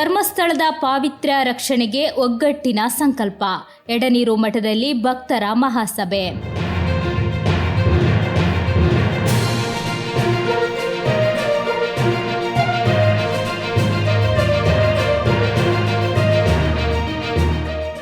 ಧರ್ಮಸ್ಥಳದ ಪಾವಿತ್ರ್ಯ ರಕ್ಷಣೆಗೆ ಒಗ್ಗಟ್ಟಿನ ಸಂಕಲ್ಪ. ಎಡನೀರು ಮಠದಲ್ಲಿ ಭಕ್ತರ ಮಹಾಸಭೆ.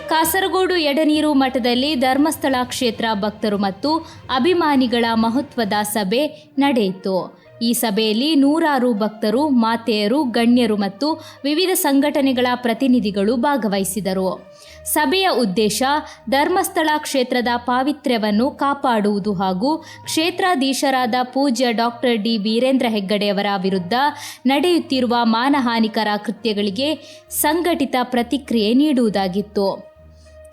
ಕಾಸರಗೋಡು ಎಡನೀರು ಮಠದಲ್ಲಿ ಧರ್ಮಸ್ಥಳ ಕ್ಷೇತ್ರ ಭಕ್ತರು ಮತ್ತು ಅಭಿಮಾನಿಗಳ ಮಹತ್ವದ ಸಭೆ ನಡೆಯಿತು. ಈ ಸಭೆಯಲ್ಲಿ ನೂರಾರು ಭಕ್ತರು, ಮಾತೆಯರು, ಗಣ್ಯರು ಮತ್ತು ವಿವಿಧ ಸಂಘಟನೆಗಳ ಪ್ರತಿನಿಧಿಗಳು ಭಾಗವಹಿಸಿದರು. ಸಭೆಯ ಉದ್ದೇಶ ಧರ್ಮಸ್ಥಳ ಕ್ಷೇತ್ರದ ಪಾವಿತ್ರ್ಯವನ್ನು ಕಾಪಾಡುವುದು ಹಾಗೂ ಕ್ಷೇತ್ರಾಧೀಶರಾದ ಪೂಜ್ಯ ಡಾಕ್ಟರ್ ಡಿ. ವೀರೇಂದ್ರ ಹೆಗ್ಗಡೆಯವರ ವಿರುದ್ಧ ನಡೆಯುತ್ತಿರುವ ಮಾನಹಾನಿಕರ ಕೃತ್ಯಗಳಿಗೆ ಸಂಘಟಿತ ಪ್ರತಿಕ್ರಿಯೆ ನೀಡುವುದಾಗಿತ್ತು.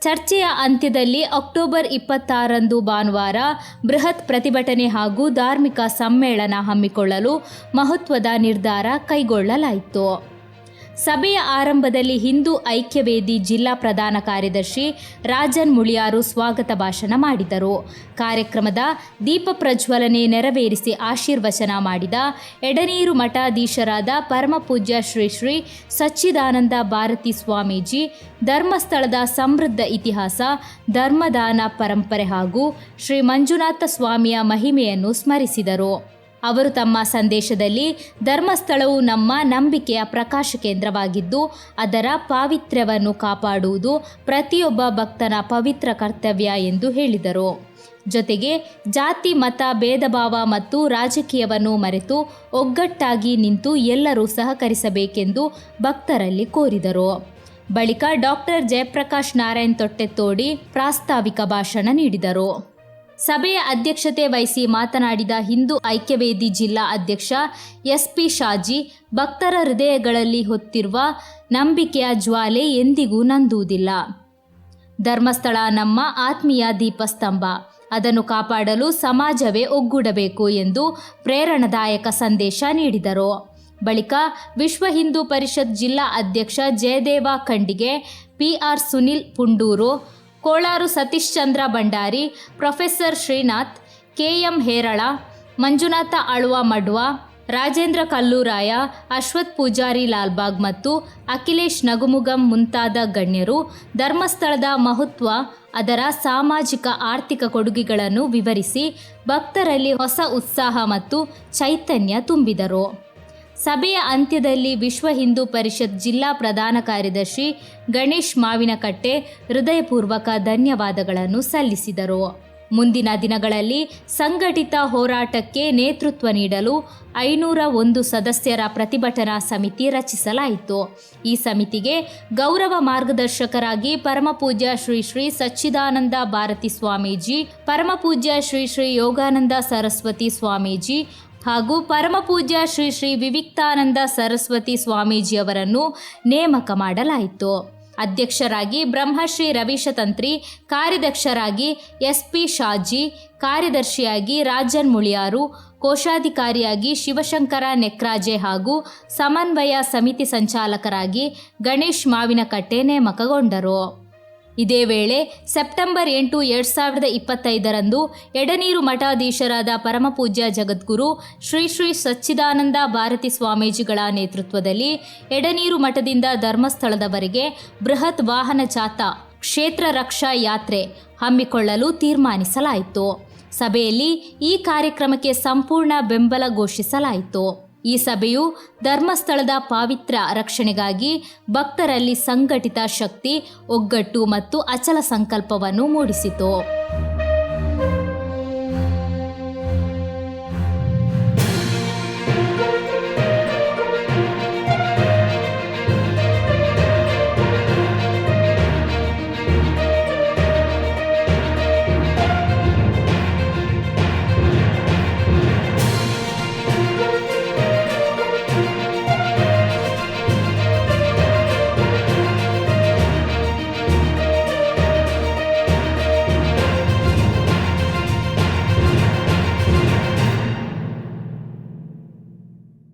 ಚರ್ಚೆಯ ಅಂತ್ಯದಲ್ಲಿ ಅಕ್ಟೋಬರ್ ಇಪ್ಪತ್ತಾರಂದು ಭಾನುವಾರ ಬೃಹತ್ ಪ್ರತಿಭಟನೆ ಹಾಗೂ ಧಾರ್ಮಿಕ ಸಮ್ಮೇಳನ ಹಮ್ಮಿಕೊಳ್ಳಲು ಮಹತ್ವದ ನಿರ್ಧಾರ ಕೈಗೊಳ್ಳಲಾಯಿತು. ಸಭೆಯ ಆರಂಭದಲ್ಲಿ ಹಿಂದೂ ಐಕ್ಯವೇದಿ ಜಿಲ್ಲಾ ಪ್ರಧಾನ ಕಾರ್ಯದರ್ಶಿ ರಾಜನ್ ಮುಳಿಯಾರು ಸ್ವಾಗತ ಭಾಷಣ ಮಾಡಿದರು. ಕಾರ್ಯಕ್ರಮದ ದೀಪ ಪ್ರಜ್ವಲನೆ ನೆರವೇರಿಸಿ ಆಶೀರ್ವಚನ ಮಾಡಿದ ಎಡನೀರು ಮಠಾಧೀಶರಾದ ಪರಮಪೂಜ್ಯ ಶ್ರೀ ಶ್ರೀ ಸಚ್ಚಿದಾನಂದ ಭಾರತಿ ಸ್ವಾಮೀಜಿ, ಧರ್ಮಸ್ಥಳದ ಸಮೃದ್ಧ ಇತಿಹಾಸ, ಧರ್ಮದಾನ ಪರಂಪರೆ ಹಾಗೂ ಶ್ರೀ ಮಂಜುನಾಥ ಸ್ವಾಮಿಯ ಮಹಿಮೆಯನ್ನು ಸ್ಮರಿಸಿದರು. ಅವರು ತಮ್ಮ ಸಂದೇಶದಲ್ಲಿ ಧರ್ಮಸ್ಥಳವು ನಮ್ಮ ನಂಬಿಕೆಯ ಪ್ರಕಾಶ ಕೇಂದ್ರವಾಗಿದ್ದು, ಅದರ ಪಾವಿತ್ರ್ಯವನ್ನು ಕಾಪಾಡುವುದು ಪ್ರತಿಯೊಬ್ಬ ಭಕ್ತನ ಪವಿತ್ರ ಕರ್ತವ್ಯ ಎಂದು ಹೇಳಿದರು. ಜೊತೆಗೆ ಜಾತಿ, ಮತ ಭೇದ ಭಾವ ಮತ್ತು ರಾಜಕೀಯವನ್ನು ಮರೆತು ಒಗ್ಗಟ್ಟಾಗಿ ನಿಂತು ಎಲ್ಲರೂ ಸಹಕರಿಸಬೇಕೆಂದು ಭಕ್ತರಲ್ಲಿ ಕೋರಿದರು. ಬಳಿಕ ಡಾಕ್ಟರ್ ಜಯಪ್ರಕಾಶ್ ನಾರಾಯಣ್ ತೊಟ್ಟೆತ್ತೋಡಿ ಪ್ರಾಸ್ತಾವಿಕ ಭಾಷಣ ನೀಡಿದರು. ಸಭೆಯ ಅಧ್ಯಕ್ಷತೆ ವಹಿಸಿ ಮಾತನಾಡಿದ ಹಿಂದೂ ಐಕ್ಯವೇದಿ ಜಿಲ್ಲಾ ಅಧ್ಯಕ್ಷ ಎಸ್ ಪಿ ಶಾಜಿ, ಭಕ್ತರ ಹೃದಯಗಳಲ್ಲಿ ಹೊತ್ತಿರುವ ನಂಬಿಕೆಯ ಜ್ವಾಲೆ ಎಂದಿಗೂ ನಂದುವುದಿಲ್ಲ. ಧರ್ಮಸ್ಥಳ ನಮ್ಮ ಆತ್ಮೀಯ ದೀಪಸ್ತಂಭ. ಅದನ್ನು ಕಾಪಾಡಲು ಸಮಾಜವೇ ಒಗ್ಗೂಡಬೇಕು ಎಂದು ಪ್ರೇರಣಾದಾಯಕ ಸಂದೇಶ ನೀಡಿದರು. ಬಳಿಕ ವಿಶ್ವ ಹಿಂದೂ ಪರಿಷತ್ ಜಿಲ್ಲಾ ಅಧ್ಯಕ್ಷ Jayadeva Khandige P R Sunil Punduru Kolaru Satish Chandra Bhandari, professor Srinath K M Herala, Manjunatha ಅಳುವ ಮಡ್ವ, ರಾಜೇಂದ್ರ ಕಲ್ಲೂರಾಯ, ಅಶ್ವಥ್ ಪೂಜಾರಿ ಲಾಲ್ಬಾಗ್ ಮತ್ತು ಅಖಿಲೇಶ್ ನಗುಮುಗಂ ಮುಂತಾದ ಗಣ್ಯರು ಧರ್ಮಸ್ಥಳದ ಮಹತ್ವ, ಅದರ ಸಾಮಾಜಿಕ ಆರ್ಥಿಕ ಕೊಡುಗೆಗಳನ್ನು ವಿವರಿಸಿ ಭಕ್ತರಲ್ಲಿ ಹೊಸ ಉತ್ಸಾಹ ಮತ್ತು ಚೈತನ್ಯ ತುಂಬಿದರು. ಸಭೆಯ ಅಂತ್ಯದಲ್ಲಿ ವಿಶ್ವ ಹಿಂದೂ ಪರಿಷತ್ ಜಿಲ್ಲಾ ಪ್ರಧಾನ ಕಾರ್ಯದರ್ಶಿ ಗಣೇಶ್ ಮಾವಿನಕಟ್ಟೆ ಹೃದಯಪೂರ್ವಕ ಧನ್ಯವಾದಗಳನ್ನು ಸಲ್ಲಿಸಿದರು. ಮುಂದಿನ ದಿನಗಳಲ್ಲಿ ಸಂಘಟಿತ ಹೋರಾಟಕ್ಕೆ ನೇತೃತ್ವ ನೀಡಲು ಐನೂರ ಒಂದು ಸದಸ್ಯರ ಪ್ರತಿಭಟನಾ ಸಮಿತಿ ರಚಿಸಲಾಯಿತು. ಈ ಸಮಿತಿಗೆ ಗೌರವ ಮಾರ್ಗದರ್ಶಕರಾಗಿ ಪರಮಪೂಜ್ಯ ಶ್ರೀ ಶ್ರೀ ಸಚ್ಚಿದಾನಂದ ಭಾರತಿ ಸ್ವಾಮೀಜಿ, ಪರಮಪೂಜ್ಯ ಶ್ರೀ ಶ್ರೀ ಯೋಗಾನಂದ ಸರಸ್ವತಿ ಸ್ವಾಮೀಜಿ ಹಾಗೂ ಪರಮಪೂಜ್ಯ ಶ್ರೀ ಶ್ರೀ ವಿವಿಕ್ತಾನಂದ ಸರಸ್ವತಿ ಸ್ವಾಮೀಜಿಯವರನ್ನು ನೇಮಕ ಮಾಡಲಾಯಿತು. ಅಧ್ಯಕ್ಷರಾಗಿ ಬ್ರಹ್ಮಶ್ರೀ ರವಿಶತಂತ್ರಿ ಕಾರ್ಯದಕ್ಷರಾಗಿ ಎಸ್ ಪಿ ಶಾಜಿ, ಕಾರ್ಯದರ್ಶಿಯಾಗಿ ರಾಜನ್ ಮುಳಿಯಾರು, ಕೋಶಾಧಿಕಾರಿಯಾಗಿ ಶಿವಶಂಕರ ನೆಕ್ರಾಜೆ ಹಾಗೂ ಸಮನ್ವಯ ಸಮಿತಿ ಸಂಚಾಲಕರಾಗಿ ಗಣೇಶ್ ಮಾವಿನಕಟ್ಟೆ ನೇಮಕಗೊಂಡರು. ಇದೇ ವೇಳೆ ಸೆಪ್ಟೆಂಬರ್ ಎಂಟು ಎರಡು ಸಾವಿರದ ಇಪ್ಪತ್ತೈದರಂದು ಎಡನೀರು ಮಠಾಧೀಶರಾದ ಪರಮಪೂಜ್ಯ ಜಗದ್ಗುರು ಶ್ರೀ ಶ್ರೀ ಸಚ್ಚಿದಾನಂದ ಭಾರತಿ ಸ್ವಾಮೀಜಿಗಳ ನೇತೃತ್ವದಲ್ಲಿ ಎಡನೀರು ಮಠದಿಂದ ಧರ್ಮಸ್ಥಳದವರೆಗೆ ಬೃಹತ್ ವಾಹನ ಜಾಥಾ ಕ್ಷೇತ್ರ ರಕ್ಷಾ ಯಾತ್ರೆ ಹಮ್ಮಿಕೊಳ್ಳಲು ತೀರ್ಮಾನಿಸಲಾಯಿತು. ಸಭೆಯಲ್ಲಿ ಈ ಕಾರ್ಯಕ್ರಮಕ್ಕೆ ಸಂಪೂರ್ಣ ಬೆಂಬಲ ಘೋಷಿಸಲಾಯಿತು. ಈ ಸಭೆಯು ಧರ್ಮಸ್ಥಳದ ಪಾವಿತ್ರ ರಕ್ಷಣೆಗಾಗಿ ಭಕ್ತರಲ್ಲಿ ಸಂಘಟಿತ ಶಕ್ತಿ ಒಗ್ಗಟ್ಟು ಮತ್ತು ಅಚಲ ಸಂಕಲ್ಪವನ್ನು ಮೂಡಿಸಿತು.